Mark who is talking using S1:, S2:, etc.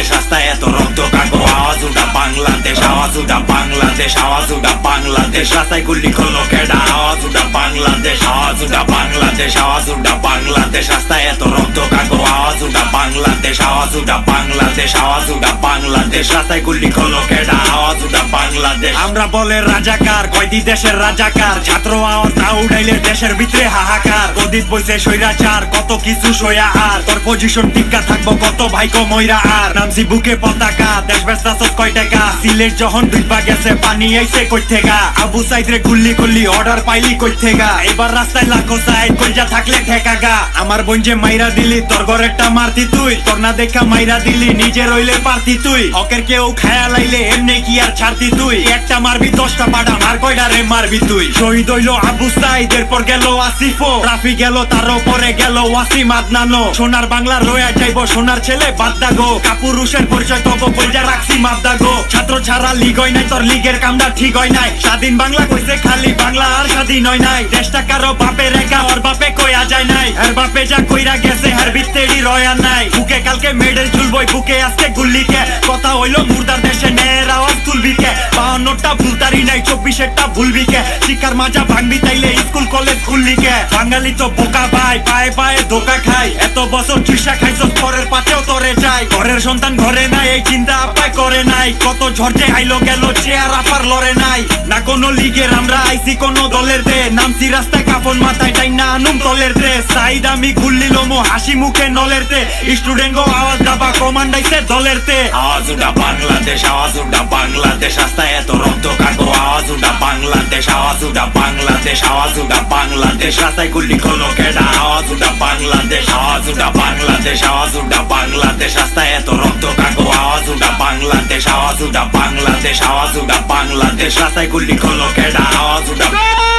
S1: বাংলাদেশ রাস্তায় এত রক্ত কাকো আওয়াজ উঠা বাংলাদেশ আওয়াজ উঠা বাংলাদেশ আওয়াজ উঠা বাংলাদেশ রাস্তায় গুল্লি খোলো কেডা আওয়াজ উঠা বাংলাদেশ আওয়াজ উঠা বাংলাদেশ আওয়াজ উঠা বাংলাদেশ রাস্তায় এত রক্ত কাকো আওয়াজ উঠা বাংলাদেশ আওয়াজ উঠা বাংলাদেশ আওয়াজ উঠা বাংলাদেশ রাস্তায় গুল্লি খোলো কেডা আওয়াজ উঠা বাংলাদেশ আমরা বলে রাজাকার কয়দি দেশের রাজাকার ছাত্র আওয়াজ না উঠাইলে দেশের ভিতরে হাহাকার কদিত বইছে সৈরাচার কত কিছু সয়া আর। তোর পজিশন টিকা থাকব, কত ভাইকো ময়রা আর। নামছি বুকে পতাকা, দেশ ব্যস্ত কয় টাকা। সিলেট যখন ডুইবা গেছে, পানি আইছে কই থেকা? আবু সাইদ রে গুল্লি গুল্লি অর্ডার পাইলি কই থেকা? এবার রাস্তায় লাখো সাইড কইজা থাকলে ঠেকা গা। আমার বোন যে মাইরা দিলি, তোর ঘরেরটা মারতি তুই। তোর না দেখা মাইরা দিলি, নিজে রইলে পারতি তুই। হকের কেউ খায়া লাইলে, এমনি কি আর ছাড়তি তুই? একটা মারবি, দশটা পাডা মার কয়টা রে মারবি তুই? শহীদ হইল আবু সাইদ এরপর গেল আসিফো রাফি গেল, তার উপরে গেল ওয়াসিম আদনানো সোনার বাংলা রয়া যাইবো, সোনার ছেলে বাদ্দা গো কাপুরুষের পরিচয় তব বইজা রাখছি মাদ্দা গো ছাত্র ছাড়া লিগ হয় নাই, তোর লিগের কামটা ঠিক হয় নাই। স্বাধীন বাংলা কইছে, খালি বাংলা আর স্বাধীন হয় নাই। দেশটা কারও বাপের একা, ওর বাপে কইয়া যায় নাই। আর বাপে যা কইরা গেছে, হার ভিত্তেরই রয়া নাই। বুকে কালকে মেডেল চুলবই বুকে আজকে গুল্লিকে। কথা হইল মুর্দার দেশে বাহান্নটা ভুলতারি নাই চব্বিশেরটা ভুলবি কে শিক্ষার মাজা ভাঙবি তাইলে স্কুল, কলেজ খুললি কে বাঙালি তো বোকা ভাই, পায়ে পায়ে ধোকা খাই এত বছর চিকিৎসা খাইছ পরের পাতেও তরে যাই ঘরের সন্তান ঘরে নাই, এই চিন্তা আপায় করে নাই। কত ঝড়ে আইলো গেল চেয়ার আপার লড়ে নাই। না কোনো লিগের আমরা আইছি, কোনো দলের দে। নামছি রাস্তায় কাপন মাথায় টাই না আনুম তলের দে। সাইড আমি খুললি লোমো, হাসি মুখে নলের তে স্টুডেন্ট গো, আওয়াজ দাবা কমান্ডাইছে দলের তে আওয়াজ উঠা বাংলাদেশ, আওয়াজ উঠা বাংলাদেশ, রাস্তায় এত রক্ত কাকো আওয়াজ উঠা বাংলাদেশ, আওয়াজ উঠা বাংলাদেশ, আওয়াজ উঠা বাংলাদেশ, রাস্তায় গুল্লি খোলো কেডা আওয়াজ উঠা বাংলাদেশ, আওয়াজ উঠা বাংলাদেশ, আওয়াজ উঠা বাংলাদেশ, রাস্তায় এত রক্ত কাকো, আওয়াজ উঠা বাংলাদেশ, আওয়াজ উঠা বাংলাদেশ, আওয়াজ উঠা বাংলাদেশ, রাস্তায় গুলি খোলো কেডা আওয়াজ উঠা